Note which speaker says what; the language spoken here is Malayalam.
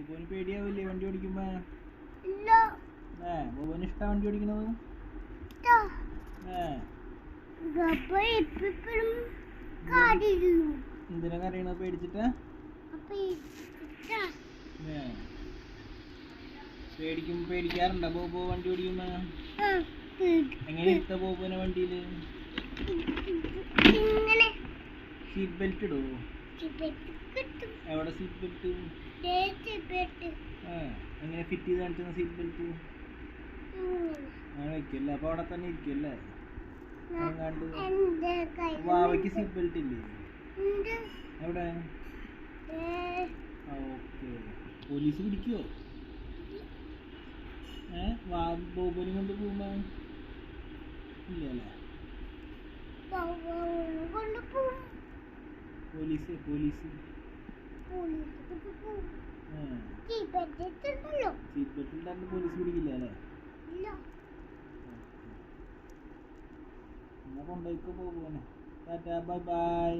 Speaker 1: ബോബോന് പേടിയാവില്ലേ വണ്ടി ഓടിക്കുമ്പോ? ഏ ബോബോന് ഇഷ്ടാ വണ്ടി ഓടിക്കണത്? എന്തിനാ കരയണത് പേടിച്ചിട്ടാ? പേടിക്കും പേടിക്കാറുണ്ടോ ബോബോ വണ്ടി ഓടിക്കുമ്പോ? എങ്ങനെ ഇട്ട ബോബോനെ
Speaker 2: വണ്ടിയിൽ?
Speaker 1: സീറ്റ് ബെൽറ്റ് ഇടുവോ എവിടെ സീറ്റ് ബെൽറ്റ് എങ്ങനെ ഫിറ്റ് ചെയ്ത് കാണിച്ചുന്ന സീറ്റ് ബെൽറ്റ്. അങ്ങനെ വെക്കല്ലേ അപ്പൊ അവിടെ തന്നെ ഇരിക്കല്ലേ? വാവയ്ക്ക് സീറ്റ് ബെൽറ്റ് ഇല്ലേ. എവിടെ? ഓക്കെ. പോലീസ് പിടിക്കുവോ ഏ വാ ബോബോനും കൊണ്ട് പോകുമ്പോ? ഇല്ല അല്ലേ
Speaker 2: കൊണ്ട് പോവും.
Speaker 1: Police police. സീറ്റ് ബെൽറ്റ് ഉണ്ടായിരുന്നു പോലീസ് പിടിക്കില്ല അല്ലേ. എന്നാ കൊണ്ടുപോയിക്കോ ബോബോനെ ടാറ്റാ ബൈ ബൈ.